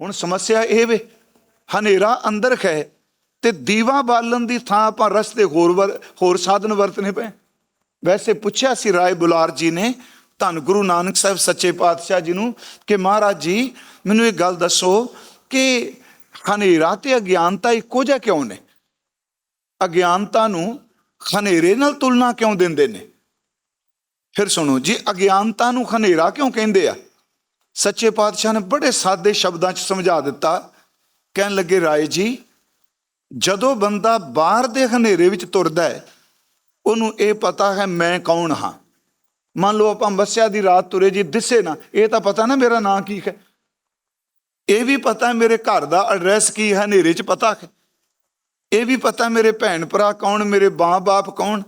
ਹੁਣ ਸਮੱਸਿਆ ਇਹ ਵੇ, ਹਨੇਰਾ ਅੰਦਰ ਹੈ ਤੇ ਦੀਵਾ ਬਾਲਣ ਦੀ ਥਾਂ ਆਪਾਂ ਰਸਤੇ ਹੋਰ ਵਰ- ਹੋਰ ਸਾਧਨ ਵਰਤਨੇ ਪਏ। ਵੈਸੇ ਪੁੱਛਿਆ ਸੀ ਰਾਏ ਬੁਲਾਰ ਜੀ ਨੇ, ਧੰਨ ਗੁਰੂ ਨਾਨਕ ਸਾਹਿਬ ਸੱਚੇ ਪਾਤਸ਼ਾਹ ਜੀ ਨੂੰ, ਕਿ ਮਹਾਰਾਜ ਜੀ, ਮੈਨੂੰ ਇਹ ਗੱਲ ਦੱਸੋ ਕਿ ਹਨੇਰਾ ਤੇ ਅਗਿਆਨਤਾ ਇੱਕੋ ਜਿਹਾ ਕਿਉਂ ਨੇ? ਅਗਿਆਨਤਾ ਨੂੰ ਹਨੇਰੇ ਨਾਲ ਤੁਲਨਾ ਕਿਉਂ ਦਿੰਦੇ ਨੇ? ਫਿਰ ਸੁਣੋ ਜੀ, ਅਗਿਆਨਤਾ ਨੂੰ ਹਨੇਰਾ ਕਿਉਂ ਕਹਿੰਦੇ ਆ? ਸੱਚੇ ਪਾਤਸ਼ਾਹ ਨੇ ਬੜੇ ਸਾਦੇ ਸ਼ਬਦਾਂ 'ਚ ਸਮਝਾ ਦਿੱਤਾ। ਕਹਿਣ ਲੱਗੇ, ਰਾਏ ਜੀ, ਜਦੋਂ ਬੰਦਾ ਬਾਹਰ ਦੇ ਹਨੇਰੇ ਵਿੱਚ ਤੁਰਦਾ ਹੈ, ਉਹਨੂੰ ਇਹ ਪਤਾ ਹੈ ਮੈਂ ਕੌਣ ਹਾਂ। ਮੰਨ ਲਓ ਆਪਾਂ ਮੱਸਿਆ ਦੀ ਰਾਤ ਤੁਰੇ ਜੀ, ਦਿਸੇ ਨਾ, ਇਹ ਤਾਂ ਪਤਾ ਨਾ ਮੇਰਾ ਨਾਂ ਕੀ ਹੈ। ਇਹ ਵੀ ਪਤਾ ਮੇਰੇ ਘਰ ਦਾ ਐਡਰੈਸ ਕੀ ਹੈ, ਹਨੇਰੇ 'ਚ ਪਤਾ ਹੈ। ਇਹ ਵੀ ਪਤਾ ਮੇਰੇ ਭੈਣ ਭਰਾ ਕੌਣ, ਮੇਰੇ ਬਾਪ ਕੌਣ।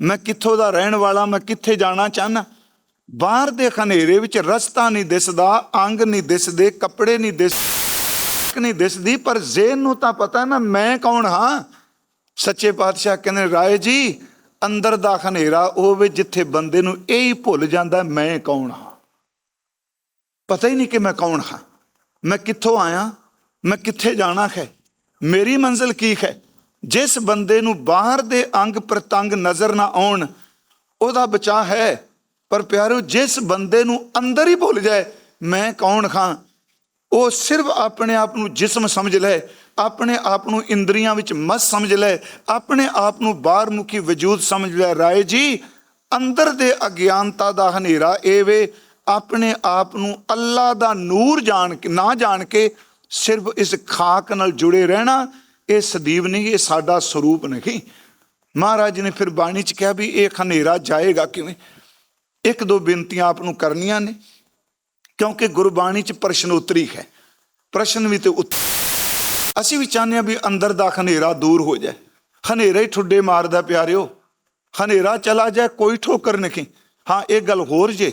ਮੈਂ ਕਿੱਥੋਂ ਦਾ ਰਹਿਣ ਵਾਲਾ, ਮੈਂ ਕਿੱਥੇ ਜਾਣਾ ਚਾਹਨਾ ਬਾਹਰ ਦੇ ਹਨੇਰੇ ਵਿੱਚ ਰਸਤਾ ਨਹੀਂ ਦਿਸਦਾ, ਅੰਗ ਨਹੀਂ ਦਿਸਦੇ, ਕੱਪੜੇ ਨਹੀਂ ਦਿਸ ਨਹੀਂ ਦਿਸਦੀ, ਪਰ ਜ਼ੇਨ ਨੂੰ ਤਾਂ ਪਤਾ ਨਾ ਮੈਂ ਕੌਣ ਹਾਂ? ਸੱਚੇ ਪਾਤਸ਼ਾਹ ਕਹਿੰਦੇ ਰਾਏ ਜੀ, ਅੰਦਰ ਦਾ ਹਨੇਰਾ ਉਹ ਵੇ ਜਿੱਥੇ ਬੰਦੇ ਨੂੰ ਇਹ ਹੀ ਭੁੱਲ ਜਾਂਦਾ, ਮੈਂ ਕੌਣ ਹਾਂ? ਪਤਾ ਹੀ ਨਹੀਂ ਕਿ ਮੈਂ ਕੌਣ ਹਾਂ। ਮੈਂ ਕਿੱਥੋਂ ਆਇਆ? ਮੈਂ ਕਿੱਥੇ ਜਾਣਾ ਹੈ ਮੇਰੀ ਮੰਜ਼ਿਲ ਕੀ ਹੈ ਜਿਸ ਬੰਦੇ ਨੂੰ ਬਾਹਰ ਦੇ ਅੰਗ ਪ੍ਰਤੰਗ ਨਜ਼ਰ ਨਾ ਆਉਣ, ਉਹਦਾ ਬਚਾ ਹੈ। ਪਰ ਪਿਆਰੋ, ਜਿਸ ਬੰਦੇ ਨੂੰ ਅੰਦਰ ਹੀ ਭੁੱਲ ਜਾਏ, ਮੈਂ ਕੌਣ ਖਾਂ ਉਹ ਸਿਰਫ ਆਪਣੇ ਆਪ ਨੂੰ ਜਿਸਮ ਸਮਝ ਲੈ, ਆਪਣੇ ਆਪ ਨੂੰ ਇੰਦਰੀਆਂ ਵਿੱਚ ਮਸ ਸਮਝ ਲੈ, ਆਪਣੇ ਆਪ ਨੂੰ ਬਾਹਰ ਮੁਖੀ ਵਜੂਦ ਸਮਝ ਲੈ। ਰਾਏ ਜੀ, ਅੰਦਰ ਦੇ ਅਗਿਆਨਤਾ ਦਾ ਹਨੇਰਾ ਇਹ ਵੇ, ਆਪਣੇ ਆਪ ਨੂੰ ਅੱਲਾ ਦਾ ਨੂਰ ਜਾਣ ਕੇ, ਨਾ ਜਾਣ ਕੇ ਸਿਰਫ ਇਸ ਖਾਕ ਨਾਲ ਜੁੜੇ ਰਹਿਣਾ, ਇਹ ਸਦੀਵ ਨਹੀਂ, ਇਹ ਸਾਡਾ ਸਰੂਪ ਨਹੀਂ। ਮਹਾਰਾਜ ਨੇ ਫਿਰ ਬਾਣੀ ਚ ਕਿਹਾ ਵੀ ਇਹ ਹਨੇਰਾ ਜਾਏਗਾ ਕਿਵੇਂ? ਇੱਕ ਦੋ ਬੇਨਤੀਆਂ ਆਪ ਨੂੰ ਕਰਨੀਆਂ ਨੇ, ਕਿਉਂਕਿ ਗੁਰਬਾਣੀ ਚ ਪ੍ਰਸ਼ਨੋਤਰੀ ਹੈ। ਪ੍ਰਸ਼ਨ ਵੀ ਤੇ ਉੱਤਰ ਅਸੀਂ ਵੀ ਚਾਹੁੰਦੇ ਹਾਂ ਵੀ ਅੰਦਰ ਦਾ ਹਨੇਰਾ ਦੂਰ ਹੋ ਜਾਏ। ਹਨੇਰਾ ਹੀ ਠੁੱਡੇ ਮਾਰਦਾ ਪਿਆਰਿਓ, ਹਨੇਰਾ ਚਲਾ ਜਾਏ, ਕੋਈ ਠੋਕਰ ਨਹੀਂ। ਹਾਂ, ਇਹ ਗੱਲ ਹੋਰ ਜੇ।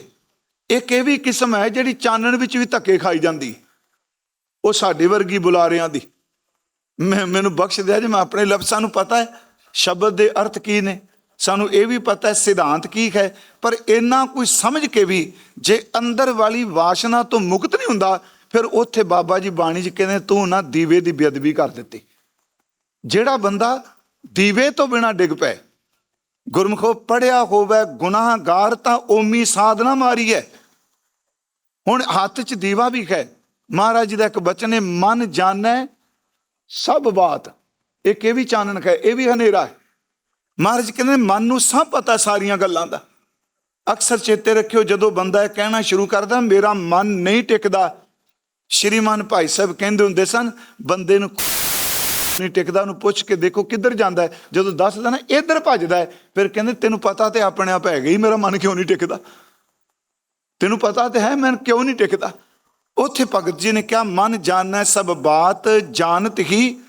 ਇੱਕ ਇਹ ਵੀ ਕਿਸਮ ਹੈ ਜਿਹੜੀ ਚਾਨਣ ਵਿੱਚ ਵੀ ਧੱਕੇ ਖਾਈ ਜਾਂਦੀ ਉਹ ਸਾਡੇ ਵਰਗੀ ਬੁਲਾਰਿਆਂ ਦੀ। ਮੈਂ ਮੈਨੂੰ ਬਖਸ਼ ਦਿਆ ਜੇ, ਮੈਂ ਆਪਣੇ ਲਫ਼ਜ਼ਾਂ ਨੂੰ ਪਤਾ ਹੈ। ਸ਼ਬਦ ਦੇ ਅਰਥ ਕੀ ਨੇ? ਸਾਨੂੰ ਇਹ ਵੀ ਪਤਾ ਹੈ ਸਿਧਾਂਤ ਕੀ ਹੈ, ਪਰ ਇੰਨਾ ਕੋਈ ਸਮਝ ਕੇ ਵੀ ਜੇ ਅੰਦਰ ਵਾਲੀ ਵਾਸ਼ਨਾ ਤੋਂ ਮੁਕਤ ਨਹੀਂ ਹੁੰਦਾ, ਫਿਰ ਉੱਥੇ ਬਾਬਾ ਜੀ ਬਾਣੀ 'ਚ ਕਹਿੰਦੇ, ਤੂੰ ਨਾ ਦੀਵੇ ਦੀ ਬੇਅਦਬੀ ਕਰ ਦਿੱਤੀ। ਜਿਹੜਾ ਬੰਦਾ ਦੀਵੇ ਤੋਂ ਬਿਨਾ ਡਿੱਗ ਪਏ ਗੁਰਮਖੋ ਪੜਿਆ ਹੋਵੇ, ਗੁਨਾਹਗਾਰ ਤਾਂ ਓਮੀ ਸਾਧਨਾ ਮਾਰੀ ਹੈ। ਹੁਣ ਹੱਥ 'ਚ ਦੀਵਾ ਵੀ ਹੈ। ਮਹਾਰਾਜ ਜੀ ਦਾ ਇੱਕ ਬਚਨ ਹੈ, ਮਨ ਜਾਣੈ ਸਭ ਬਾਤ। ਇਹ ਕਿ ਵੀ ਚਾਨਣ ਹੈ, ਇਹ ਵੀ ਹਨੇਰਾ ਹੈ। ਮਹਾਰਾਜ ਕਹਿੰਦੇ ਮਨ ਨੂੰ ਸਭ ਪਤਾ ਸਾਰੀਆਂ ਗੱਲਾਂ ਦਾ। ਅਕਸਰ ਚੇਤੇ ਰੱਖਿਓ, ਜਦੋਂ ਬੰਦਾ ਇਹ ਕਹਿਣਾ ਸ਼ੁਰੂ ਕਰਦਾ, ਮੇਰਾ ਮਨ ਨਹੀਂ ਟਿਕਦਾ। ਸ਼੍ਰੀਮਾਨ ਭਾਈ ਸਾਹਿਬ ਕਹਿੰਦੇ ਹੁੰਦੇ ਸਨ, ਬੰਦੇ ਨੂੰ ਨਹੀਂ ਟਿਕਦਾ, ਉਹਨੂੰ ਪੁੱਛ ਕੇ ਦੇਖੋ ਕਿੱਧਰ ਜਾਂਦਾ ਹੈ। ਜਦੋਂ ਦੱਸਦਾ ਨਾ, ਇੱਧਰ ਭੱਜਦਾ ਹੈ, ਫਿਰ ਕਹਿੰਦੇ, ਤੈਨੂੰ ਪਤਾ ਤੇ ਆਪਣੇ ਆਪ ਹੈਗਾ ਹੀ, ਮੇਰਾ ਮਨ ਕਿਉਂ ਨਹੀਂ ਟਿਕਦਾ? ਤੈਨੂੰ ਪਤਾ ਤੇ ਹੈ, ਮੈਂ ਕਿਉਂ ਨਹੀਂ ਟਿਕਦਾ? ਉੱਥੇ ਭਗਤ ਜੀ ਨੇ ਕਿਹਾ, ਮਨ ਜਾਣੈ ਸਭ ਬਾਤ, ਜਾਣਤ ਹੀ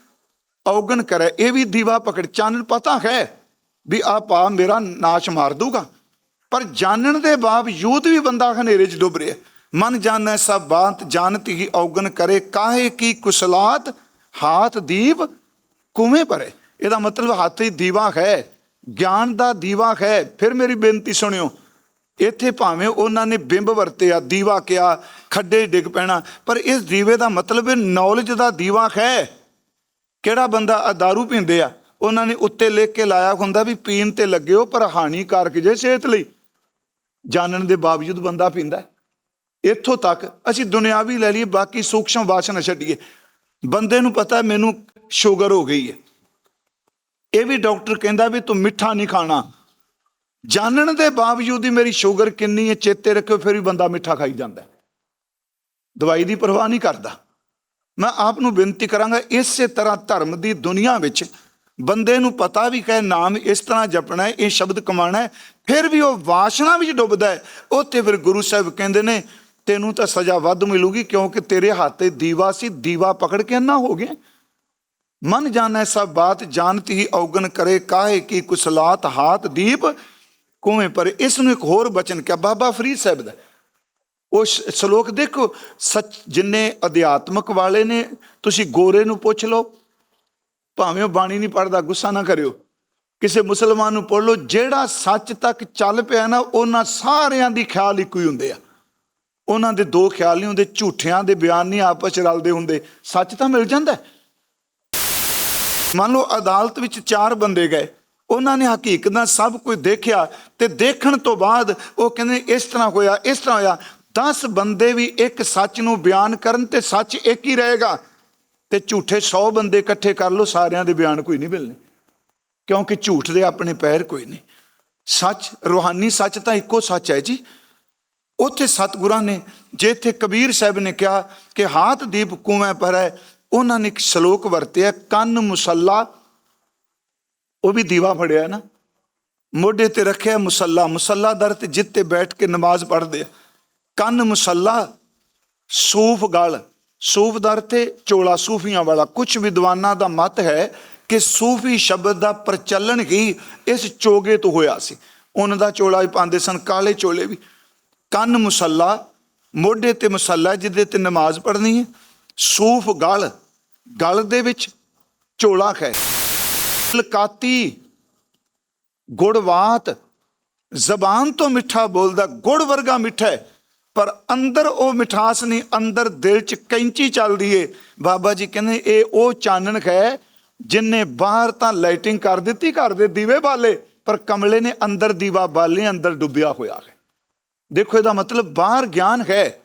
ਔਗਣ ਕਰੈ, ਇਹ ਵੀ ਦੀਵਾ ਪਕੜ, ਚਾਨਣ ਪਤਾ ਹੈ? ਵੀ ਆ ਪਾ ਮੇਰਾ ਨਾਸ਼ ਮਾਰ ਦੂਗਾ ਪਰ ਜਾਣਨ ਦੇ ਬਾਵਜੂਦ ਵੀ ਬੰਦਾ ਹਨੇਰੇ 'ਚ ਡੁੱਬ ਰਿਹਾ। ਮਨ ਜਾਣੈ ਸਭ ਬਾਤ ਜਾਣਤ ਹੀ ਔਗਣ ਕਰੇ। ਕਾਹੇ ਕੀ ਕੁਸਲਾਤ, ਹਾਥ ਦੀਪ ਕੁਵੇਂ ਭਰੇ? ਇਹਦਾ ਮਤਲਬ ਹੱਥ ਹੀ ਦੀਵਾ ਹੈ, ਗਿਆਨ ਦਾ ਦੀਵਾ ਹੈ। ਫਿਰ ਮੇਰੀ ਬੇਨਤੀ ਸੁਣਿਓ, ਇੱਥੇ ਭਾਵੇਂ ਉਹਨਾਂ ਨੇ ਬਿੰਬ ਵਰਤਿਆ, ਦੀਵਾ ਕਿਹਾ, ਖੱਡੇ ਡਿੱਗ ਪੈਣਾ, ਪਰ ਇਸ ਦੀਵੇ ਦਾ ਮਤਲਬ ਹੈ ਨੌਲੇਜ ਦਾ ਦੀਵਾ ਹੈ। ਕਿਹੜਾ ਬੰਦਾ ਆ दारू ਪੀਂਦੇ ਆ? ਉਹਨਾਂ ਨੇ ਉੱਤੇ ਲਿਖ ਕੇ ਲਾਇਆ ਹੁੰਦਾ ਵੀ ਪੀਣ ਤੇ ਲੱਗਿਓ ਪਰ ਹਾਨੀਕਾਰਕ ਜੇ ਸਿਹਤ ਲਈ। ਜਾਣਨ ਦੇ ਬਾਵਜੂਦ ਬੰਦਾ ਪੀਂਦਾ ਇੱਥੋਂ ਤੱਕ ਅਸੀਂ ਦੁਨਿਆਵੀ ਲੈ ਲਈਏ, ਬਾਕੀ ਸੂਖਸ਼ਮ ਵਾਸਨਾ ਛੱਡੀਏ। ਬੰਦੇ ਨੂੰ ਪਤਾ ਮੈਨੂੰ ਸ਼ੂਗਰ ਹੋ ਗਈ ਹੈ। ਇਹ ਵੀ ਡਾਕਟਰ ਕਹਿੰਦਾ ਵੀ ਤੂੰ ਮਿੱਠਾ ਨਹੀਂ ਖਾਣਾ। ਜਾਣਨ ਦੇ ਬਾਵਜੂਦ ਹੀ ਮੇਰੀ ਸ਼ੂਗਰ ਕਿੰਨੀ ਹੈ, ਚੇਤੇ ਰੱਖਿਓ, ਫਿਰ ਵੀ ਬੰਦਾ ਮਿੱਠਾ ਖਾਈ ਜਾਂਦਾ ਦਵਾਈ ਦੀ ਪਰਵਾਹ ਨਹੀਂ ਕਰਦਾ। ਮੈਂ ਆਪ ਨੂੰ ਬੇਨਤੀ ਕਰਾਂਗਾ, ਇਸੇ ਤਰ੍ਹਾਂ ਧਰਮ ਦੀ ਦੁਨੀਆ ਵਿੱਚ ਬੰਦੇ ਨੂੰ ਪਤਾ ਵੀ ਕਹੇ ਨਾਮ ਇਸ ਤਰ੍ਹਾਂ ਜਪਣਾ ਹੈ, ਇਹ ਸ਼ਬਦ ਕਮਾਣਾ ਹੈ, ਫਿਰ ਵੀ ਉਹ ਵਾਸ਼ਨਾ ਵਿੱਚ ਡੁੱਬਦਾ ਹੈ। ਉੱਥੇ ਫਿਰ ਗੁਰੂ ਸਾਹਿਬ ਕਹਿੰਦੇ ਨੇ, ਤੈਨੂੰ ਤਾਂ ਸਜ਼ਾ ਵੱਧ ਮਿਲੂਗੀ ਕਿਉਂਕਿ ਤੇਰੇ ਹੱਥ ਤੇ ਦੀਵਾ ਸੀ, ਦੀਵਾ ਪਕੜ ਕੇ ਅੰਨਾ ਹੋ ਗਿਆ। ਮਨ ਜਾਣੈ ਸਭ ਬਾਤ, ਜਾਣਤ ਹੀ ਔਗਣ ਕਰੇ, ਕਾਹੇ ਕੀ ਕੁਸਲਾਤ ਹਾਤ ਦੀਪ। ਕੁਵੇਂ ਪਰ ਇਸ ਨੂੰ ਇੱਕ ਹੋਰ ਬਚਨ ਕਿਹਾ, ਬਾਬਾ ਫਰੀਦ ਸਾਹਿਬ ਦਾ। ਉਹ ਸ਼ਲੋਕ ਦੇਖੋ, ਸੱਚ ਜਿੰਨੇ ਅਧਿਆਤਮਕ ਵਾਲੇ ਨੇ, ਤੁਸੀਂ ਗੋਰੇ ਨੂੰ ਪੁੱਛ ਲਓ ਭਾਵੇਂ ਉਹ ਬਾਣੀ ਨਹੀਂ ਪੜਦਾ ਗੁੱਸਾ ਨਾ ਕਰਿਓ। ਕਿਸੇ ਮੁਸਲਮਾਨ ਨੂੰ ਪੁੱਛ ਲਓ, ਜਿਹੜਾ ਸੱਚ ਤੱਕ ਚੱਲ ਪਿਆ ਨਾ, ਉਹਨਾਂ ਸਾਰਿਆਂ ਦੀ ਖਿਆਲ ਇੱਕੋ ਹੀ ਹੁੰਦੇ ਆ। ਉਹਨਾਂ ਦੇ ਦੋ ਖਿਆਲ ਨਹੀਂ ਹੁੰਦੇ, ਝੂਠਿਆਂ ਦੇ ਬਿਆਨ ਨਹੀਂ ਆਪਸ ਚ ਰਲਦੇ ਹੁੰਦੇ। ਸੱਚ ਤਾਂ ਮਿਲ ਜਾਂਦਾ ਮੰਨ ਲਓ, ਅਦਾਲਤ ਵਿੱਚ ਚਾਰ ਬੰਦੇ ਗਏ। ਉਹਨਾਂ ਨੇ ਹਕੀਕਤ ਨਾਲ ਸਭ ਕੁਝ ਦੇਖਿਆ ਤੇ ਦੇਖਣ ਤੋਂ ਬਾਅਦ ਉਹ ਕਹਿੰਦੇ, ਇਸ ਤਰ੍ਹਾਂ ਹੋਇਆ, ਇਸ ਤਰ੍ਹਾਂ ਹੋਇਆ। 10 ਬੰਦੇ ਵੀ ਇੱਕ ਸੱਚ ਨੂੰ ਬਿਆਨ ਕਰਨ ਤੇ ਸੱਚ ਇੱਕ ਹੀ ਰਹੇਗਾ। ਤੇ ਝੂਠੇ 100 ਬੰਦੇ ਇਕੱਠੇ ਕਰ ਲਓ, ਸਾਰਿਆਂ ਦੇ ਬਿਆਨ ਕੋਈ ਨਹੀਂ ਮਿਲਣੇ। ਕਿਉਂਕਿ ਝੂਠ ਦੇ ਆਪਣੇ ਪੈਰ ਕੋਈ ਨਹੀਂ। ਸੱਚ, ਰੂਹਾਨੀ ਸੱਚ ਤਾਂ ਇੱਕੋ ਸੱਚ ਹੈ ਜੀ। ਉੱਥੇ ਸਤਿਗੁਰਾਂ ਨੇ ਜੇ ਇੱਥੇ ਕਬੀਰ ਸਾਹਿਬ ਨੇ ਕਿਹਾ ਕਿ ਹਾਥ ਦੀਪ ਕੁਵੇਂ ਪਰ ਹੈ, ਉਹਨਾਂ ਨੇ ਇੱਕ ਸ਼ਲੋਕ ਵਰਤਿਆ, ਕੰਨ ਮੁਸੱਲਾ। ਉਹ ਵੀ ਦੀਵਾ ਫੜਿਆ ਨਾ। ਮੋਢੇ ਤੇ ਰੱਖਿਆ ਮੁਸੱਲਾ ਮੁਸੱਲਾ ਦਰ ਤੇ ਜਿੱਤੇ ਬੈਠ ਕੇ ਨਮਾਜ਼ ਪੜ੍ਹਦੇ ਆ। ਕੰਨ ਮੁਸੱਲਾ, ਸੂਫ ਗਲ। ਸੂਫ ਦਰ ਤੇ ਚੋਲਾ ਸੂਫੀਆਂ ਵਾਲਾ ਕੁਝ ਵਿਦਵਾਨਾਂ ਦਾ ਮਤ ਹੈ ਕਿ ਸੂਫੀ ਸ਼ਬਦ ਦਾ ਪ੍ਰਚਲਨ ਹੀ ਇਸ ਚੋਗੇ ਤੋਂ ਹੋਇਆ ਸੀ। ਉਹਨਾਂ ਦਾ ਚੋਲਾ ਵੀ ਪਾਉਂਦੇ ਸਨ, ਕਾਲੇ ਚੋਲੇ ਵੀ। ਕੰਨ ਮੁਸੱਲਾ, ਮੋਢੇ ਤੇ ਮੁਸੱਲਾ, ਜਿਹਦੇ ਤੇ ਨਮਾਜ਼ ਪੜ੍ਹਨੀ ਹੈ। ਸੂਫ ਗਲ ਗਲ ਦੇ ਵਿੱਚ ਚੋਲਾ ਹੈ ਲਕਾਤੀ, ਗੁੜਵਾਤ, ਜ਼ਬਾਨ ਤੋਂ ਮਿੱਠਾ ਬੋਲਦਾ, ਗੁੜ ਵਰਗਾ ਮਿੱਠਾ ਹੈ। ਪਰ ਅੰਦਰ ਉਹ ਮਿਠਾਸ ਨਹੀਂ, ਅੰਦਰ ਦਿਲ 'ਚ ਕੈਂਚੀ ਚੱਲਦੀ ਏ। ਬਾਬਾ ਜੀ ਕਹਿੰਦੇ, ਇਹ ਉਹ ਚਾਨਣ ਹੈ ਜਿਨਨੇ ਬਾਹਰ ਤਾਂ ਲਾਈਟਿੰਗ ਕਰ ਦਿੱਤੀ, ਘਰ ਦੇ ਦੀਵੇ ਬਾਲੇ, ਪਰ ਕਮਲੇ ਨੇ ਅੰਦਰ ਦੀਵਾ ਬਾਲੇ, ਅੰਦਰ ਡੁੱਬਿਆ ਹੋਇਆ ਹੈ। ਦੇਖੋ, ਇਹਦਾ ਮਤਲਬ ਬਾਹਰ ਗਿਆਨ ਹੈ।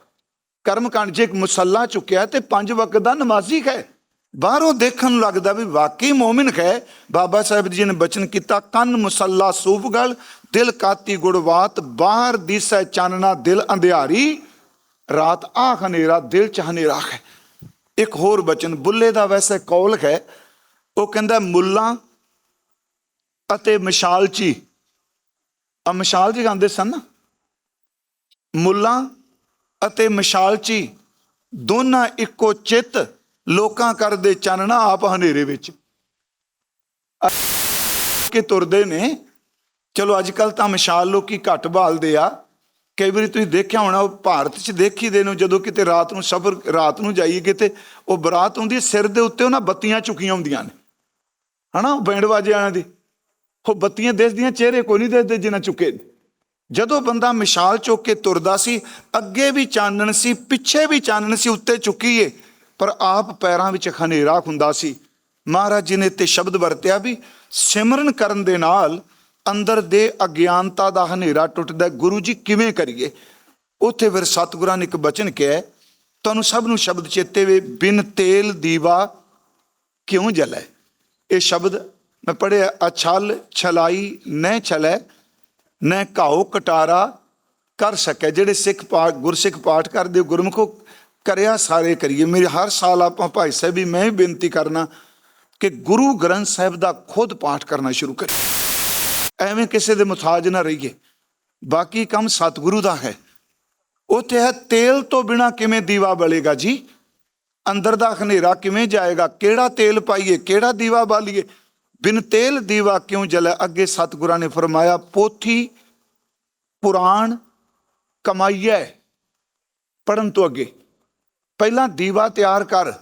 ਕਰਮ ਕਾਂਡ ਜੇ ਇੱਕ ਮੁਸੱਲਾ ਚੁੱਕਿਆ ਤੇ ਪੰਜ ਵਕਤ ਦਾ ਨਮਾਜ਼ੀ ਹੈ। ਬਾਹਰੋਂ ਦੇਖਣ ਨੂੰ ਲੱਗਦਾ ਵੀ ਵਾਕਈ ਮੂਮਿਨ ਹੈ। ਬਾਬਾ ਸਾਹਿਬ ਜੀ ਨੇ ਬਚਨ ਕੀਤਾ, ਕੰਨ ਮੁਸੱਲਾ ਸੂਫਗਲ ਦਿਲ ਕਾਤੀ ਗੁੜਵਾਤ ਬਾਹਰ ਦਿਸੈ ਚਾਨਣਾ ਦਿਲ ਅੰਧਿਆਰੀ। ਰਾਤ ਆਖ ਹਨੇਰਾ ਦਿਲ ਚ ਹਨੇਰਾ ਹੈ। ਇੱਕ ਹੋਰ ਬਚਨ, ਬੁੱਲੇ ਦਾ ਵੈਸੇ ਕੌਲ ਹੈ। ਉਹ ਕਹਿੰਦਾ, ਮੁੱਲਾ ਅਤੇ ਮਸ਼ਾਲਚੀ ਆ ਮਸ਼ਾਲ ਜੀ ਗਾਉਂਦੇ ਸਨ ਨਾ? ਮੁੱਲਾ ਅਤੇ ਮਸ਼ਾਲਚੀ ਦੋਨਾਂ ਇੱਕੋ ਚਿੱਤ, ਲੋਕਾਂ ਕਰਦੇ ਚਾਨਣਾ ਆਪ ਹਨੇਰੇ ਵਿੱਚ। ਕਿ ਤੁਰਦੇ ਨੇ ਚਲੋ ਅੱਜ ਕੱਲ ਤਾਂ ਮਸ਼ਾਲ ਲੋਕੀ ਘੱਟ ਬਾਲਦੇ ਆ। ਕਈ ਵਾਰੀ ਤੁਸੀਂ ਦੇਖਿਆ ਹੋਣਾ, ਉਹ ਭਾਰਤ 'ਚ ਦੇਖੀਦੇ ਨੂੰ ਜਦੋਂ ਕਿਤੇ ਰਾਤ ਨੂੰ ਸਫਰ, ਰਾਤ ਨੂੰ ਜਾਈਏ ਕਿਤੇ, ਉਹ ਬਰਾਤ ਹੁੰਦੀ ਸਿਰ ਦੇ ਉੱਤੇ ਉਹਨਾਂ ਬੱਤੀਆਂ ਚੁਕੀਆਂ ਹੁੰਦੀਆਂ ਨੇ। ਹਨਾ, ਉਹ ਬੈਂਡ ਵਾਜੇ ਵਾਲਿਆਂ ਦੀ। ਉਹ ਬੱਤੀਆਂ ਦਿਸਦੀਆਂ, ਚਿਹਰੇ ਕੋਈ ਨਹੀਂ ਦਿਸਦੇ ਜਿਨ੍ਹਾਂ ਚੁੱਕੇ ਜਦੋਂ ਬੰਦਾ ਮਿਸਾਲ ਚੁੱਕ ਕੇ ਤੁਰਦਾ ਸੀ, ਅੱਗੇ ਵੀ ਚਾਨਣ ਸੀ, ਪਿੱਛੇ ਵੀ ਚਾਨਣ ਸੀ, ਉੱਤੇ ਚੁੱਕੀਏ ਪਰ ਆਪ ਪੈਰਾਂ ਵਿੱਚ ਹਨੇਰਾ ਹੁੰਦਾ ਸੀ। ਮਹਾਰਾਜ ਜੀ ਨੇ ਤੇ ਸ਼ਬਦ ਵਰਤਿਆ ਵੀ, ਸਿਮਰਨ ਕਰਨ ਦੇ ਨਾਲ ਅੰਦਰ ਦੇ ਅਗਿਆਨਤਾ ਦਾ ਹਨੇਰਾ ਟੁੱਟਦਾ ਗੁਰੂ ਜੀ ਕਿਵੇਂ ਕਰੀਏ? ਉੱਥੇ ਫਿਰ ਸਤਿਗੁਰਾਂ ਨੇ ਇੱਕ ਬਚਨ ਕਿਹਾ ਤੁਹਾਨੂੰ ਸਭ ਨੂੰ ਸ਼ਬਦ ਚੇਤੇ ਵੇ ਬਿਨ ਤੇਲ ਦੀਵਾ ਕਿਉਂ ਜਲੈ? ਇਹ ਸ਼ਬਦ ਮੈਂ ਪੜਿਆ ਅਛਲ ਛਲਾਈ ਨਹਿ ਛਲੈ ਨੈ ਘਾਉ ਕਟਾਰਾ ਕਰ ਸਕੇ। ਜਿਹੜੇ ਸਿੱਖ ਪਾਠ ਗੁਰਸਿੱਖ ਪਾਠ ਕਰਦੇ ਹੋ, ਗੁਰਮੁਖੋ ਕਰਿਆ ਸਾਰੇ ਕਰੀਏ। ਮੇਰੇ ਹਰ ਸਾਲ ਆਪਾਂ ਭਾਈ ਸਾਹਿਬ ਵੀ ਮੈਂ ਬੇਨਤੀ ਕਰਨਾ ਕਿ ਗੁਰੂ ਗ੍ਰੰਥ ਸਾਹਿਬ ਦਾ ਖੁਦ ਪਾਠ ਕਰਨਾ ਸ਼ੁਰੂ ਕਰੀਏ। ਐਵੇਂ ਕਿਸੇ ਦੇ ਮੁਤਾਜ ਨਾ ਰਹੀਏ। ਬਾਕੀ ਕੰਮ ਸਤਿਗੁਰੂ ਦਾ ਹੈ। ਉੱਥੇ ਹੈ, ਤੇਲ ਤੋਂ ਬਿਨਾ ਕਿਵੇਂ ਦੀਵਾ ਬਲੇਗਾ ਜੀ? ਅੰਦਰ ਦਾ ਹਨੇਰਾ ਕਿਵੇਂ ਜਾਏਗਾ? ਕਿਹੜਾ ਤੇਲ ਪਾਈਏ, ਕਿਹੜਾ ਦੀਵਾ ਬਾਲੀਏ? ਬਿਨ ਤੇਲ ਦੀਵਾ ਕਿਉਂ ਜਲੇ? ਅੱਗੇ ਸਤਿਗੁਰਾਂ ਨੇ ਫਰਮਾਇਆ, ਪੋਥੀ ਪੁਰਾਣ ਕਮਾਈਐ ਪੜਨ ਤੋਂ ਅੱਗੇ। ਪਹਿਲਾਂ ਦੀਵਾ ਤਿਆਰ ਕਰ।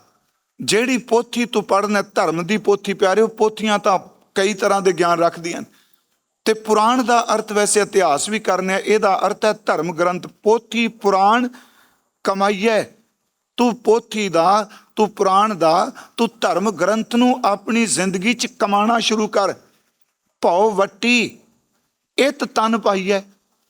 ਜਿਹੜੀ ਪੋਥੀ ਤੂੰ ਪੜਨ ਧਰਮ ਦੀ ਪੋਥੀ ਪਿਆਰਿਓ, ਪੋਥੀਆਂ ਤਾਂ ਕਈ ਤਰ੍ਹਾਂ ਦੇ ਗਿਆਨ ਰੱਖਦੀਆਂ ਨੇ। ਤੇ ਪੁਰਾਣ ਦਾ ਅਰਥ ਵੈਸੇ ਇਤਿਹਾਸ ਵੀ ਕਰਨੇ ਇਹਦਾ ਅਰਥ ਹੈ ਧਰਮ ਗ੍ਰੰਥ, ਪੋਥੀ ਪੁਰਾਣ ਕਮਾਈਐ ਤੂੰ ਪੋਥੀ ਦਾ, ਤੂੰ ਪੁਰਾਣ ਦਾ, ਤੂੰ ਧਰਮ ਗ੍ਰੰਥ ਨੂੰ ਆਪਣੀ ਜ਼ਿੰਦਗੀ 'ਚ ਕਮਾਣਾ ਸ਼ੁਰੂ ਕਰ। ਭਉ ਵੱਟੀ, ਇਤ ਤਨ ਪਾਈਐ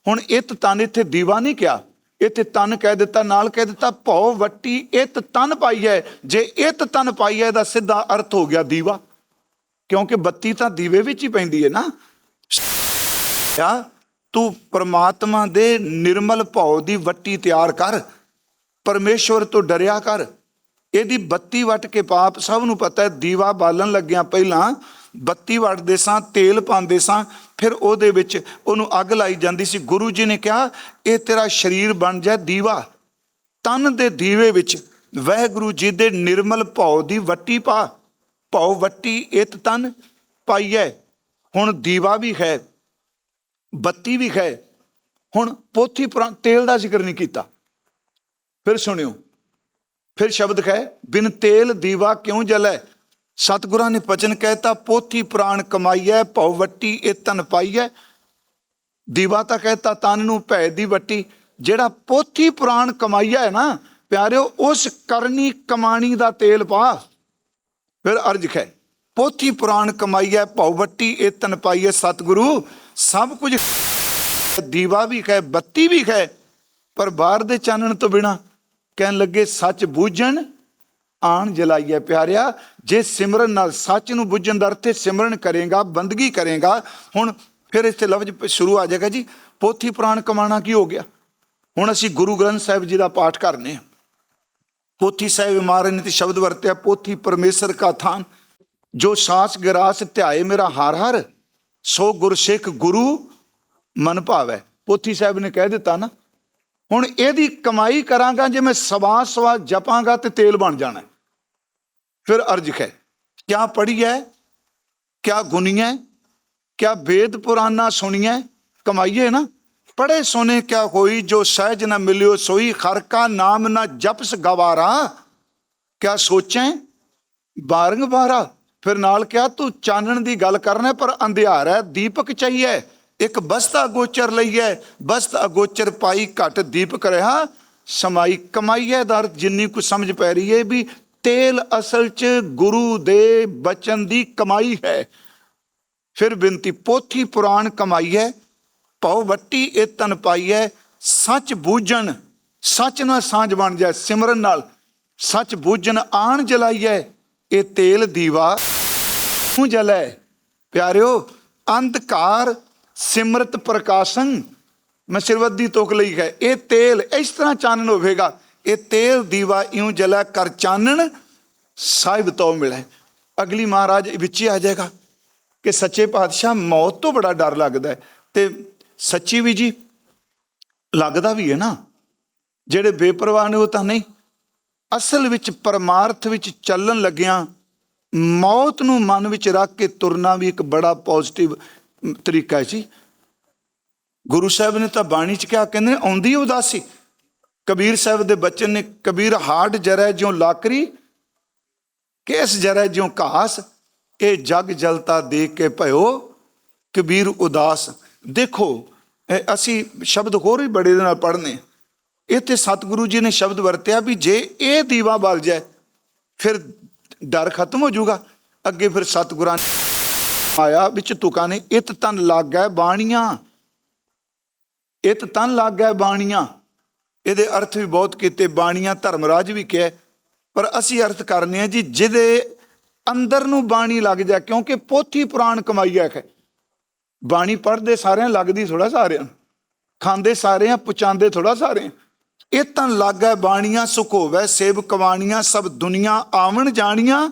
ਹੁਣ ਇਤ ਤਨ ਇੱਥੇ ਦੀਵਾ ਨਹੀਂ ਕਿਹਾ। ਇੱਥੇ ਤਨ ਕਹਿ ਦਿੱਤਾ, ਨਾਲ ਕਹਿ ਦਿੱਤਾ, ਭਉ ਵੱਟੀ, ਇਤ ਤਨ ਪਾਈਐ ਜੇ ਇਤ ਤਨ ਪਾਈਐ ਦਾ ਸਿੱਧਾ ਅਰਥ ਹੋ ਗਿਆ ਦੀਵਾ। ਕਿਉਂਕਿ ਬੱਤੀ ਤਾਂ ਦੀਵੇ ਵਿੱਚ ਹੀ ਪੈਂਦੀ ਹੈ ਨਾ। ਆ, ਤੂੰ ਪਰਮਾਤਮਾ ਦੇ ਨਿਰਮਲ ਭਉ ਦੀ ਵੱਟੀ ਤਿਆਰ ਕਰ, ਪਰਮੇਸ਼ਵਰ ਤੋਂ ਡਰਿਆ ਕਰ। ਇਹਦੀ ਬੱਤੀ ਵਟ ਕੇ ਪਾਪ ਸਭ ਨੂੰ ਪਤਾ ਹੈ, ਦੀਵਾ ਬਾਲਣ ਲੱਗਿਆ ਪਹਿਲਾਂ ਬੱਤੀ ਵਟਦੇ ਸਾਂ, ਤੇਲ ਪਾਉਂਦੇ ਸਾਂ, ਫਿਰ ਉਹਦੇ ਵਿੱਚ ਉਹਨੂੰ ਅੱਗ ਲਾਈ ਜਾਂਦੀ ਸੀ। ਗੁਰੂ ਜੀ ਨੇ ਕਿਹਾ, ਇਹ ਤੇਰਾ ਸਰੀਰ ਬਣ ਜਾ ਦੀਵਾ। ਤਨ ਦੇ ਦੀਵੇ ਵਿੱਚ ਵਾਹਿਗੁਰੂ ਜੀ ਦੇ ਨਿਰਮਲ ਭਉ ਦੀ ਵੱਟੀ ਪਾ। ਭਉ ਵੱਟੀ, ਇਤ ਤਨ ਪਾਈਐ। ਹੁਣ ਦੀਵਾ ਵੀ ਹੈ, ਬੱਤੀ ਵੀ ਹੈ, ਹੁਣ ਪੋਥੀ ਪੁਰਾ ਤੇਲ ਦਾ ਜ਼ਿਕਰ ਨਹੀਂ ਕੀਤਾ। ਫਿਰ ਸੁਣਿਓ, ਫਿਰ ਸ਼ਬਦ ਹੈ, ਬਿਨ ਤੇਲ ਦੀਵਾ ਕਿਉਂ ਜਲੈ? ਸਤਿਗੁਰਾਂ ਨੇ ਬਚਨ ਕਹਿਤਾ, ਪੋਥੀ ਪ੍ਰਾਣ ਕਮਾਈਐ, ਭਉ ਵੱਟੀ ਇਹ ਤਨ ਪਾਈਐ। ਦੀਵਾ ਤਾਂ ਕਹਿਤਾ, ਤਨ ਨੂੰ ਭੈ ਦੀ ਵੱਟੀ। ਜਿਹੜਾ ਪੋਥੀ ਪੁਰਾਣ ਕਮਾਈਆ ਹੈ ਨਾ, ਪਿਆਰਿਓ, ਉਸ ਕਰਨੀ ਕਮਾਣੀ ਦਾ ਤੇਲ ਪਾ। ਫਿਰ ਅਰਜ ਹੈ ਪੋਥੀ ਪੁਰਾਣ ਕਮਾਈਐ ਭਉਵੱਟੀ ਇਹ ਤਨ ਪਾਈਐ ਸਤਿਗੁਰੂ। ਸਭ ਕੁਝ ਦੀਵਾ ਵੀ ਹੈ ਬੱਤੀ ਵੀ ਹੈ ਪਰ ਬਾਹਰ ਦੇ ਚਾਨਣ ਤੋਂ ਬਿਨਾ ਕਹਿਣ ਲੱਗੇ, ਸੱਚ ਬੂਝਣ, ਆਣ ਜਲਾਈਐ ਪਿਆਰਿਆ। ਜੇ ਸਿਮਰਨ ਨਾਲ ਸੱਚ ਨੂੰ ਬੁੱਝਣ ਦਾ ਅਰਥ ਹੈ, ਸਿਮਰਨ ਕਰੇਗਾ, ਬੰਦਗੀ ਕਰੇਗਾ। ਹੁਣ ਫਿਰ ਇੱਥੇ ਲਫ਼ਜ਼ ਸ਼ੁਰੂ ਆ ਜਾਏਗਾ ਜੀ, ਪੋਥੀ ਪੁਰਾਣ ਕਮਾਣਾ ਕੀ ਹੋ ਗਿਆ? ਹੁਣ ਅਸੀਂ ਗੁਰੂ ਗ੍ਰੰਥ ਸਾਹਿਬ ਜੀ ਦਾ ਪਾਠ ਕਰਨੇ ਹਾਂ ਪੋਥੀ ਸਾਹਿਬ ਮਾਰਨ ਤੇ ਸ਼ਬਦ ਵਰਤਿਆ, ਪੋਥੀ ਪਰਮੇਸ਼ਰ ਕਾ ਥਾਨ। ਜੋ ਸਾਸ ਗਰਾਸ ਧਿਆਏ ਮੇਰਾ ਹਰ ਹਰ, ਸੋ ਗੁਰਸਿੱਖ ਗੁਰੂ ਮਨ ਭਾਵੈ। ਪੋਥੀ ਸਾਹਿਬ ਨੇ ਕਹਿ ਦਿੱਤਾ ਨਾ, ਹੁਣ ਇਹਦੀ ਕਮਾਈ ਕਰਾਂਗਾ, ਜੇ ਮੈਂ ਸਵਾ ਸਵਾ ਜਪਾਂਗਾ ਤੇ ਤੇਲ ਬਣ ਜਾਣਾ। ਫਿਰ ਅਰਜ ਹੈ ਕਿਆ ਪੜੀਐ ਕਿਆ ਗੁਨੀਐ, ਕਿਆ ਵੇਦ ਪੁਰਾਨਾ ਸੁਣੀਐ? ਕਮਾਈਏ ਨਾ ਪੜੇ ਸੋਨੇ ਕਿਆ ਹੋਈ, ਜੋ ਸਹਿਜ ਨਾ ਮਿਲਿਓ ਸੋਈ ਖਰ ਨਾਮ ਨਾ ਜਪਸ ਗਵਾਰਾ। ਕਿਆ ਸੋਚੈ? ਬਾਰੰਗ ਬਾਰਾ। ਫਿਰ ਨਾਲ ਕਿਹਾ, ਤੂੰ ਚਾਨਣ ਦੀ ਗੱਲ ਕਰਨਾ ਪਰ ਅੰਧਿਆਰ ਹੈ। ਦੀਪਕ ਚਾਹੀਏ। ਇੱਕ ਬਸਤਾ ਗੋਚਰ ਲਈਏ। ਬਸਤਾ ਅਗੋਚਰ ਪਾਈ ਘਟ ਦੀਪਕ ਰਹਾ। ਸਮਾਈ ਕਮਾਈਏ ਦਰ, ਜਿੰਨੀ ਕੁ ਸਮਝ ਪੈ ਰਹੀ ਹੈ ਵੀ ਤੇਲ ਅਸਲ 'ਚ ਗੁਰੂ ਦੇ ਬਚਨ ਦੀ ਕਮਾਈ ਹੈ। ਫਿਰ ਬੇਨਤੀ, ਪੋਥੀ ਪੁਰਾਣ ਕਮਾਈਐ ਭਉ ਵੱਟੀ ਇਹ ਤਨ ਪਾਈਐ ਸੱਚ ਬੂਝਣ, ਸੱਚ ਨਾਲ ਸਾਂਝ ਬਣ ਜਾਏ ਸਿਮਰਨ ਨਾਲ। ਸੱਚ ਬੂਝਣ ਆਣ ਜਲਾਈਐ ਇਹ ਤੇਲ ਦੀਵਾ ਨੂੰ ਜਲੈ? ਪਿਆਰਿਓ, ਅੰਧਕਾਰ, ਸਿਮਰਤ ਪ੍ਰਕਾਸ਼ਨ ਮੈਂ ਸਿਰਵੱਦੀ ਤੋਕ ਲਈ ਹੈ। ਇਹ ਤੇਲ ਇਸ ਤਰ੍ਹਾਂ ਚਾਨਣ ਹੋਵੇਗਾ। ਇਹ ਤੇਲ ਦੀਵਾ ਇਉਂ ਜਲਾ ਕਰ ਚਾਨਣ ਸਾਹਿਬ ਤੋਂ ਮਿਲੇ। ਅਗਲੀ ਮਹਾਰਾਜ ਵਿੱਚ ਹੀ ਆ ਜਾਏਗਾ ਕਿ ਸੱਚੇ ਪਾਤਸ਼ਾਹ ਮੌਤ ਤੋਂ ਬੜਾ ਡਰ ਲੱਗਦਾ ਹੈ ਤੇ ਸੱਚੀ ਵੀ ਜੀ ਲੱਗਦਾ ਵੀ ਹੈ ਨਾ। ਜਿਹੜੇ ਬੇਪਰਵਾਹ ਨੇ ਉਹ ਤਾਂ ਨਹੀਂ। ਅਸਲ ਵਿੱਚ ਪਰਮਾਰਥ ਵਿੱਚ ਚੱਲਣ ਲੱਗਿਆਂ ਮੌਤ ਨੂੰ ਮਨ ਵਿੱਚ ਰੱਖ ਕੇ ਤੁਰਨਾ ਵੀ ਇੱਕ ਬੜਾ ਪੋਜ਼ਿਟਿਵ ਤਰੀਕਾ ਹੈ ਜੀ। ਗੁਰੂ ਸਾਹਿਬ ਨੇ ਤਾਂ ਬਾਣੀ ਚ ਕਿਹਾ ਕਹਿੰਦੇ ਨੇ, ਆਉਂਦੀ ਉਦਾਸੀ। ਕਬੀਰ ਸਾਹਿਬ ਦੇ ਬਚਨ ਨੇ ਕਬੀਰ ਹਾਰਡ ਜਰੈ ਜਿਉ ਲਾਕਰੀ ਕਿਸ ਜਰੈ ਜਿਉ ਘਾਸ ਇਹ ਜਗ ਜਲਤਾ ਦੇਖ ਕੇ ਭਇਓ ਕਬੀਰ ਉਦਾਸ। ਦੇਖੋ ਅਸੀਂ ਸ਼ਬਦ ਹੋਰ ਵੀ ਬੜੇ ਦੇ ਨਾਲ ਪੜ੍ਹਨੇ ਇੱਥੇ ਸਤਿਗੁਰੂ ਜੀ ਨੇ ਸ਼ਬਦ ਵਰਤਿਆ ਵੀ ਜੇ ਇਹ ਦੀਵਾ ਬਲ ਜਾਏ, ਫਿਰ ਡਰ ਖਤਮ ਹੋ ਜਾਊਗਾ। ਅੱਗੇ ਫਿਰ ਸਤਿਗੁਰਾਂ ਆਇਆ ਵਿੱਚ ਤੁਕਾਂ ਨੇ, ਇਤ ਤਨ ਲੱਗੈ ਬਾਣੀਆਂ। ਇਤ ਤਨ ਲੱਗੈ ਬਾਣੀਆਂ। ਇਹਦੇ ਅਰਥ ਵੀ ਬਹੁਤ ਕੀਤੇ, ਬਾਣੀਆਂ ਧਰਮਰਾਜ ਵੀ ਕਿਹਾ। ਪਰ ਅਸੀਂ ਅਰਥ ਕਰਨੇ ਆ ਜੀ, ਜਿਹਦੇ ਅੰਦਰ ਨੂੰ ਬਾਣੀ ਲੱਗ ਜਾ ਕਿਉਂਕਿ ਪੋਥੀ ਪੁਰਾਣ ਕਮਾਈ ਹੈ। ਬਾਣੀ ਪੜ੍ਹਦੇ ਸਾਰਿਆਂ, ਲੱਗਦੀ ਥੋੜਾ ਸਾਰਿਆਂ ਨੂੰ। ਖਾਂਦੇ ਸਾਰਿਆਂ, ਪੁਚਾਉਂਦੇ ਥੋੜਾ ਸਾਰਿਆਂ ਇਹ ਤਾਂ ਲੱਗੈ ਬਾਣੀਆਂ ਸੁਖੋਵੈ ਸੇਵ ਸੇਬ ਕਵਾਣੀਆਂ, ਸਭ ਦੁਨੀਆ ਆਵਣ ਜਾਣੀਆਂ।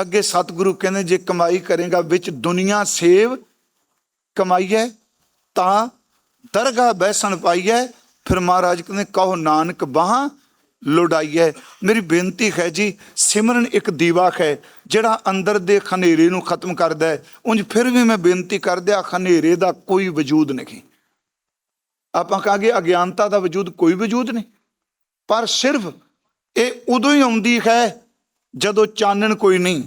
ਅੱਗੇ ਸਤਿਗੁਰੂ ਕਹਿੰਦੇ, ਜੇ ਕਮਾਈ ਕਰੇਗਾ ਵਿੱਚ ਦੁਨੀਆ ਸੇਵ ਕਮਾਈਐ, ਤਾਂ ਦਰਗਾਹ ਬੈਸਣ ਪਾਈਐ। ਫਿਰ ਮਹਾਰਾਜ ਕਹਿੰਦੇ, ਕਹੋ ਨਾਨਕ ਬਾਹਾਂ ਲੋਡਾਈਐ ਮੇਰੀ ਬੇਨਤੀ ਹੈ ਜੀ, ਸਿਮਰਨ ਇੱਕ ਦੀਵਾ ਹੈ, ਜਿਹੜਾ ਅੰਦਰ ਦੇ ਖਨੇਰੇ ਨੂੰ ਖਤਮ ਕਰਦਾ ਹੈ। ਉਂਝ ਫਿਰ ਵੀ ਮੈਂ ਬੇਨਤੀ ਕਰਦਿਆ ਖਨੇਰੇ ਦਾ ਕੋਈ ਵਜੂਦ ਨਹੀਂ। ਆਪਾਂ ਕਹਾਂਗੇ ਅਗਿਆਨਤਾ ਦਾ ਵਜੂਦ ਕੋਈ ਵਜੂਦ ਨਹੀਂ। ਪਰ ਸਿਰਫ ਇਹ ਉਦੋਂ ਹੀ ਆਉਂਦੀ ਹੈ ਜਦੋਂ ਚਾਨਣ ਕੋਈ ਨਹੀਂ।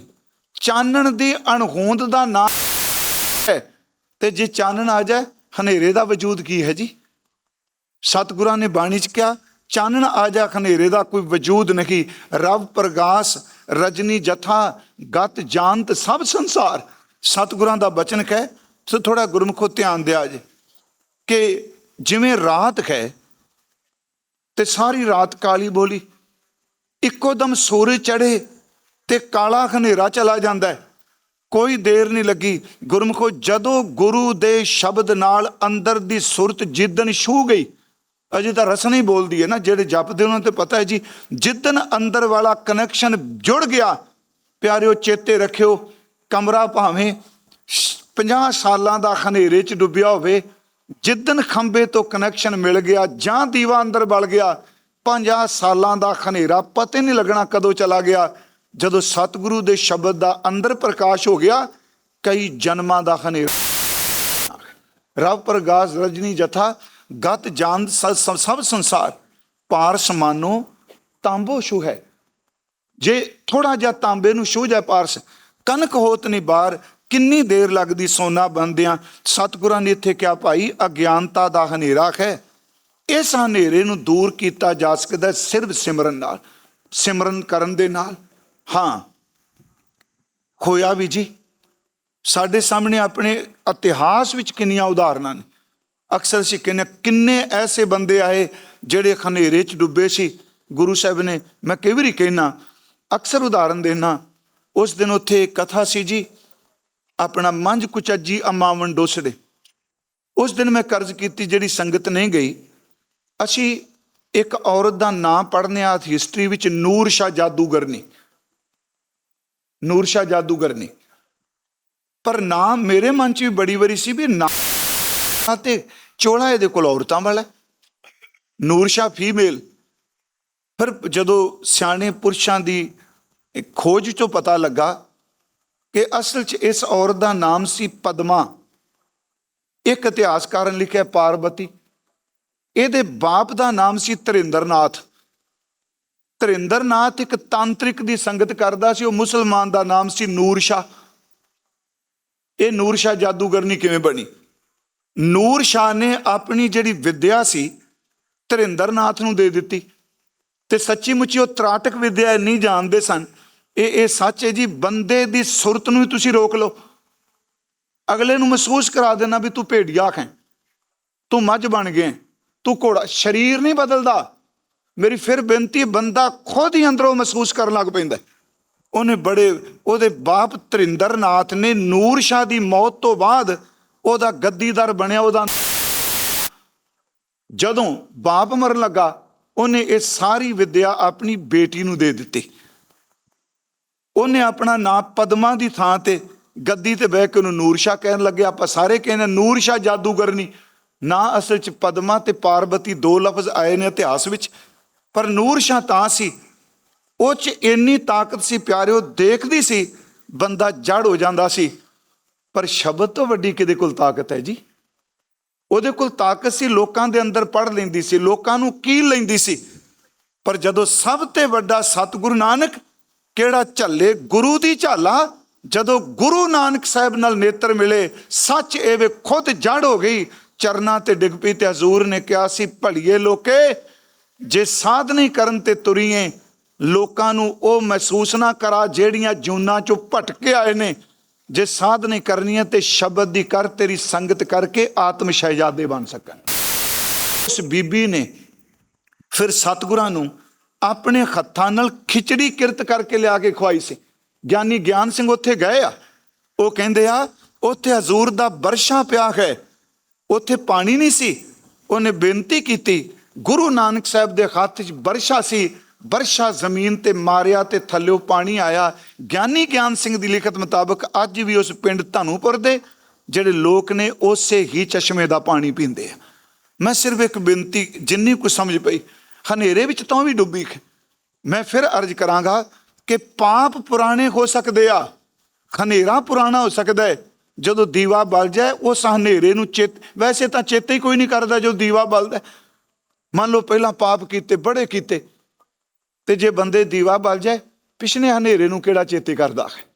ਚਾਨਣ ਦੀ ਅਣਹੋਂਦ ਦਾ ਨਾਮ ਹੈ। ਤੇ ਜੇ ਚਾਨਣ ਆ ਜਾਏ, ਹਨੇਰੇ ਦਾ ਵਜੂਦ ਕੀ ਹੈ ਜੀ? ਸਤਿਗੁਰਾਂ ਨੇ ਬਾਣੀ ਚ ਕਿਹਾ, ਚਾਨਣ ਆ ਜਾ ਹਨੇਰੇ ਦਾ ਕੋਈ ਵਜੂਦ ਨਹੀਂ। ਰਵ, ਪ੍ਰਗਾਸ, ਰਜਨੀ, ਜਥਾ, ਗਤ ਜਾਣਤ ਸਭ ਸੰਸਾਰ ਸਤਿਗੁਰਾਂ ਦਾ ਬਚਨ ਹੈ। ਸੋ ਥੋੜਾ ਗੁਰਮੁਖੋ ਧਿਆਨ ਦਿਆ ਜੇ ਕਿ ਜਿਵੇਂ ਰਾਤ ਹੈ ਤੇ ਸਾਰੀ ਰਾਤ ਕਾਲੀ ਬੋਲੀ। ਇੱਕੋ ਦਮ ਸੂਰਜ ਚੜ੍ਹੇ ਤੇ ਕਾਲਾ ਹਨੇਰਾ ਚਲਾ ਜਾਂਦਾ ਹੈ। ਕੋਈ ਦੇਰ ਨਹੀਂ ਲੱਗੀ। ਗੁਰਮੁਖੋ, ਜਦੋਂ ਗੁਰੂ ਦੇ ਸ਼ਬਦ ਨਾਲ ਅੰਦਰ ਦੀ ਸੁਰਤ ਜਿੱਦਨ ਛੂ ਗਈ, ਅਜੇ ਤਾਂ ਰਸ ਨਹੀਂ ਬੋਲਦੀ ਹੈ ਨਾ, ਜਿਹੜੇ ਜਪਦੇ ਉਹਨਾਂ ਤੇ ਪਤਾ ਹੈ ਜੀ ਜਿੱਦਨ ਅੰਦਰ ਵਾਲਾ ਕਨੈਕਸ਼ਨ ਜੁੜ ਗਿਆ, ਪਿਆਰਿਓ, ਚੇਤੇ ਰੱਖਿਓ, ਕਮਰਾ ਭਾਵੇਂ 50 ਸਾਲਾਂ ਦਾ ਹਨੇਰੇ 'ਚ ਡੁੱਬਿਆ ਹੋਵੇ ਜਿੱਦਨ ਖੰਬੇ ਤੋਂ ਕਨੈਕਸ਼ਨ ਮਿਲ ਗਿਆ, ਜਾਂ ਦੀਵਾ ਅੰਦਰ ਬਲ ਗਿਆ 50 ਸਾਲਾਂ ਦਾ ਹਨੇਰਾ ਪਤਾ ਨਹੀਂ ਲੱਗਣਾ ਕਦੋਂ ਚਲਾ ਗਿਆ। ਜਦੋਂ ਸਤਿਗੁਰੂ ਦੇ ਸ਼ਬਦ ਦਾ ਅੰਦਰ ਪ੍ਰਕਾਸ਼ ਹੋ ਗਿਆ, ਕਈ ਜਨਮਾਂ ਦਾ ਹਨੇਰਾ। ਰਵ ਪ੍ਰਗਾਸ ਰਜਨੀ ਜਥਾ, ਗਤ ਜਾਨ ਸਭ ਸੰਸਾਰ, ਪਾਰਸ ਮਾਨੋ ਤਾਂਬੋ ਛੂ ਹੈ। ਜੇ ਥੋੜਾ ਜਿਹਾ ਤਾਂਬੇ ਨੂੰ ਛੂ ਜਾਏ ਪਾਰਸ ਕਨਕ ਹੋਤ ਨਹੀਂ ਬਾਹਰ ਕਿੰਨੀ ਦੇਰ ਲੱਗਦੀ ਸੋਨਾ ਬੰਦਿਆਂ? ਸਤਿਗੁਰਾਂ ਨੇ ਇੱਥੇ ਕਿਹਾ ਭਾਈ ਅਗਿਆਨਤਾ ਦਾ ਹਨੇਰਾ ਹੈ। ਇਸ ਹਨੇਰੇ ਨੂੰ ਦੂਰ ਕੀਤਾ ਜਾ ਸਕਦਾ ਹੈ ਸਿਰਫ ਸਿਮਰਨ ਨਾਲ। ਸਿਮਰਨ ਕਰਨ ਦੇ ਨਾਲ। ਹਾਂ। ਹੋਇਆ ਵੀ ਜੀ। ਸਾਡੇ ਸਾਹਮਣੇ ਆਪਣੇ ਇਤਿਹਾਸ ਵਿੱਚ ਕਿੰਨੀਆਂ ਉਦਾਹਰਨਾਂ ਨੇ। ਅਕਸਰ ਅਸੀਂ ਕਹਿੰਦੇ ਹਾਂ, ਕਿੰਨੇ ਐਸੇ ਬੰਦੇ ਆਏ ਜਿਹੜੇ ਹਨੇਰੇ 'ਚ ਡੁੱਬੇ ਸੀ। ਗੁਰੂ ਸਾਹਿਬ ਨੇ ਮੈਂ ਕਈ ਵਾਰੀ ਕਹਿਣਾ ਅਕਸਰ ਉਦਾਹਰਨ ਦੇਣਾ ਉਸ ਦਿਨ ਉੱਥੇ ਕਥਾ ਸੀ ਜੀ। ਆਪਣਾ ਮੰਝ ਕੁਚੱਜੀ ਅਮਾਵਣ ਡੋਸੜੇ। ਉਸ ਦਿਨ ਮੈਂ ਕਰਜ਼ ਕੀਤੀ ਜਿਹੜੀ ਸੰਗਤ ਨਹੀਂ ਗਈ। ਅਸੀਂ ਇੱਕ ਔਰਤ ਦਾ ਨਾਮ ਪੜ੍ਹਨੇ ਆ ਹਿਸਟਰੀ ਵਿੱਚ ਨੂਰ ਸ਼ਾ ਜਾਦੂਗਰਨੀ। ਨੂਰ ਸ਼ਾ ਜਾਦੂਗਰਨੀ। ਪਰ ਨਾਮ ਮੇਰੇ ਮਨ 'ਚ ਵੀ ਬੜੀ ਵਾਰੀ ਸੀ ਵੀ ਨਾ ਤੇ ਚੋਲਾ ਇਹਦੇ ਕੋਲ ਔਰਤਾਂ ਵਾਲਾ ਨੂਰ ਸ਼ਾ ਫੀਮੇਲ। ਫਿਰ ਜਦੋਂ ਸਿਆਣੇ ਪੁਰਸ਼ਾਂ ਦੀ ਖੋਜ ਚੋਂ ਪਤਾ ਲੱਗਾ ਕਿ ਅਸਲ 'ਚ ਇਸ ਔਰਤ ਦਾ ਨਾਮ ਸੀ ਪਦਮਾ। ਇੱਕ ਇਤਿਹਾਸਕਾਰ ਨੇ ਲਿਖਿਆ ਪਾਰਵਤੀ ਇਹਦੇ ਬਾਪ ਦਾ ਨਾਮ ਸੀ ਤਰਿੰਦਰਨਾਥ। ਤਰਿੰਦਰਨਾਥ ਇੱਕ ਤਾਂਤਰਿਕ ਦੀ ਸੰਗਤ ਕਰਦਾ ਸੀ, ਉਹ ਮੁਸਲਮਾਨ ਦਾ ਨਾਮ ਸੀ ਨੂਰ ਸ਼ਾਹ। ਇਹ ਨੂਰ ਸ਼ਾਹ ਜਾਦੂਗਰਨੀ ਕਿਵੇਂ ਬਣੀ? ਨੂਰ ਸ਼ਾਹ ਨੇ ਆਪਣੀ ਜਿਹੜੀ ਵਿਦਿਆ ਸੀ, ਤਰਿੰਦਰਨਾਥ ਨੂੰ ਦੇ ਦਿੱਤੀ। ਤੇ ਸੱਚੀ ਮੁੱਚੀ ਉਹ ਤਰਾਟਕ ਵਿਦਿਆ ਇੰਨੀ ਜਾਣਦੇ ਸਨ ਇਹ ਇਹ ਸੱਚ ਹੈ ਜੀ, ਬੰਦੇ ਦੀ ਸੁਰਤ ਨੂੰ ਵੀ ਤੁਸੀਂ ਰੋਕ ਲਓ। ਅਗਲੇ ਨੂੰ ਮਹਿਸੂਸ ਕਰਾ ਦੇਣਾ ਵੀ ਤੂੰ ਭੇੜੀਆ ਹੈ ਤੂੰ ਮੱਝ ਬਣ ਗਿਆ ਤੂੰ ਘੋੜਾ, ਸਰੀਰ ਨਹੀਂ ਬਦਲਦਾ। ਮੇਰੀ ਫਿਰ ਬੇਨਤੀ ਬੰਦਾ ਖੁਦ ਹੀ ਅੰਦਰੋਂ ਮਹਿਸੂਸ ਕਰਨ ਲੱਗ ਪੈਂਦਾ ਉਹਨੇ ਬੜੇ, ਉਹਦੇ ਬਾਪ ਤਰਿੰਦਰਨਾਥ ਨੇ ਨੂਰ ਸ਼ਾਹ ਦੀ ਮੌਤ ਤੋਂ ਬਾਅਦ ਉਹਦਾ ਗੱਦੀਦਾਰ ਬਣਿਆ, ਉਹਦਾ ਜਦੋਂ ਬਾਪ ਮਰਨ ਲੱਗਾ, ਉਹਨੇ ਇਹ ਸਾਰੀ ਵਿਦਿਆ ਆਪਣੀ ਬੇਟੀ ਨੂੰ ਦੇ ਦਿੱਤੀ। ਉਹਨੇ ਆਪਣਾ ਨਾਂ ਪਦਮਾ ਦੀ ਥਾਂ ਤੇ ਗੱਦੀ ਤੇ ਬਹਿ ਕੇ ਉਹਨੂੰ ਨੂਰ ਸ਼ਾਹ ਕਹਿਣ ਲੱਗੇ ਆਪਾਂ ਸਾਰੇ ਕਹਿੰਦੇ ਨੂਰ ਸ਼ਾਹ ਜਾਦੂਗਰਨੀ। ਨਾ ਅਸਲ ਚ ਪਦਮਾ ਤੇ ਪਾਰਵਤੀ ਦੋ ਲਫ਼ਜ਼ ਆਏ ਨੇ ਇਤਿਹਾਸ ਵਿੱਚ, ਪਰ ਨੂਰ ਸ਼ਾਹ ਤਾਂ ਸੀ। ਉਹ ਚ ਇੰਨੀ ਤਾਕਤ ਸੀ, ਪਿਆਰਿਓ, ਦੇਖਦੀ ਸੀ, ਬੰਦਾ ਜੜ ਹੋ ਜਾਂਦਾ ਸੀ। ਪਰ ਸ਼ਬਦ ਤੋਂ ਵੱਡੀ ਕਿਹਦੇ ਕੋਲ ਤਾਕਤ ਹੈ ਜੀ? ਉਹਦੇ ਕੋਲ ਤਾਕਤ ਸੀ, ਲੋਕਾਂ ਦੇ ਅੰਦਰ ਪੜ ਲੈਂਦੀ ਸੀ, ਲੋਕਾਂ ਨੂੰ ਕੀ ਲੈਂਦੀ ਸੀ। ਪਰ ਜਦੋਂ ਸਭ ਤੋਂ ਵੱਡਾ ਸਤਿਗੁਰੂ ਨਾਨਕ ਕਿਹੜਾ ਝੱਲੇ? ਗੁਰੂ ਦੀ ਝਾਲਾ। ਜਦੋਂ ਗੁਰੂ ਨਾਨਕ ਸਾਹਿਬ ਨਾਲ ਨੇਤਰ ਮਿਲੇ, ਸੱਚ ਇਹ ਖੁਦ ਜੜ ਹੋ ਗਈ। ਚਰਨਾਂ ਤੇ ਡਿੱਗ ਪਈ ਤੇ ਹਜ਼ੂਰ ਨੇ ਕਿਹਾ ਸੀ, ਭਲੀਏ ਲੋਕੇ, ਜੇ ਸਾਧ ਨਹੀਂ ਕਰਨ ਤੇ ਤੁਰੀਏ, ਲੋਕਾਂ ਨੂੰ ਉਹ ਮਹਿਸੂਸ ਨਾ ਕਰਾ ਜਿਹੜੀਆਂ ਜੂਨਾਂ ਚੋਂ ਭਟਕੇ ਆਏ ਨੇ। ਜੇ ਸਾਧ ਨਹੀਂ ਕਰਨੀ ਹੈ ਤੇ ਸ਼ਬਦ ਦੀ ਕਰ ਤੇਰੀ ਸੰਗਤ ਕਰਕੇ ਆਤਮ ਸ਼ਹਿਜ਼ਾਦੇ ਬਣ ਸਕਣ। ਉਸ ਬੀਬੀ ਨੇ ਫਿਰ ਸਤਿਗੁਰਾਂ ਨੂੰ ਆਪਣੇ ਹੱਥਾਂ ਨਾਲ ਖਿਚੜੀ ਕਿਰਤ ਕਰਕੇ ਲਿਆ ਕੇ ਖਵਾਈ ਸੀ। ਗਿਆਨੀ ਗਿਆਨ ਸਿੰਘ ਉੱਥੇ ਗਏ ਆ। ਉਹ ਕਹਿੰਦੇ ਆ, ਉੱਥੇ ਹਜ਼ੂਰ ਦਾ ਬਰਸ਼ਾ ਪਿਆ ਹੈ। ਉੱਥੇ ਪਾਣੀ ਨਹੀਂ ਸੀ। ਉਹਨੇ ਬੇਨਤੀ ਕੀਤੀ, ਗੁਰੂ ਨਾਨਕ ਸਾਹਿਬ ਦੇ ਹੱਥ 'ਚ ਬਰਸ਼ਾ ਸੀ। ਬਰਸ਼ਾ ਜ਼ਮੀਨ ਤੇ ਮਾਰਿਆ ਤੇ ਥੱਲਿਓ ਪਾਣੀ ਆਇਆ। ਗਿਆਨੀ ਗਿਆਨ ਸਿੰਘ ਦੀ ਲਿਖਤ ਮੁਤਾਬਕ ਅੱਜ ਵੀ ਉਸ ਪਿੰਡ ਧਨੂਪੁਰ ਦੇ, ਜਿਹੜੇ ਲੋਕ ਨੇ, ਉਸੇ ਹੀ ਚਸ਼ਮੇ ਦਾ ਪਾਣੀ ਪੀਂਦੇ ਆ। ਮੈਂ ਸਿਰਫ ਇੱਕ ਬੇਨਤੀ, ਜਿੰਨੀ ਕੁ ਸਮਝ ਪਈ ਹਨੇਰੇ ਵਿੱਚ ਤਾਂ ਵੀ ਡੁੱਬੀ ਮੈਂ ਫਿਰ ਅਰਜ਼ ਕਰਾਂਗਾ ਕਿ ਪਾਪ ਪੁਰਾਣੇ ਹੋ ਸਕਦੇ ਆ, ਹਨੇਰਾ ਪੁਰਾਣਾ ਹੋ ਸਕਦਾ ਹੈ। ਜਦੋਂ ਦੀਵਾ ਬਲ ਜਾਏ, ਉਸ ਹਨੇਰੇ ਨੂੰ ਚੇਤ, ਵੈਸੇ ਤਾਂ ਚੇਤੇ ਹੀ ਕੋਈ ਨਹੀਂ ਕਰਦਾ ਜੋ ਦੀਵਾ ਬਲਦਾ ਮੰਨ ਲਓ ਪਹਿਲਾਂ ਪਾਪ ਕੀਤੇ, ਬੜੇ ਕੀਤੇ। ਤੇ ਜੇ ਬੰਦੇ ਦੀਵਾ ਬਲ ਜਾਏ, ਪਿਛਲੇ ਹਨੇਰੇ ਨੂੰ ਕਿਹੜਾ ਚੇਤੇ ਕਰਦਾ ਹੈ?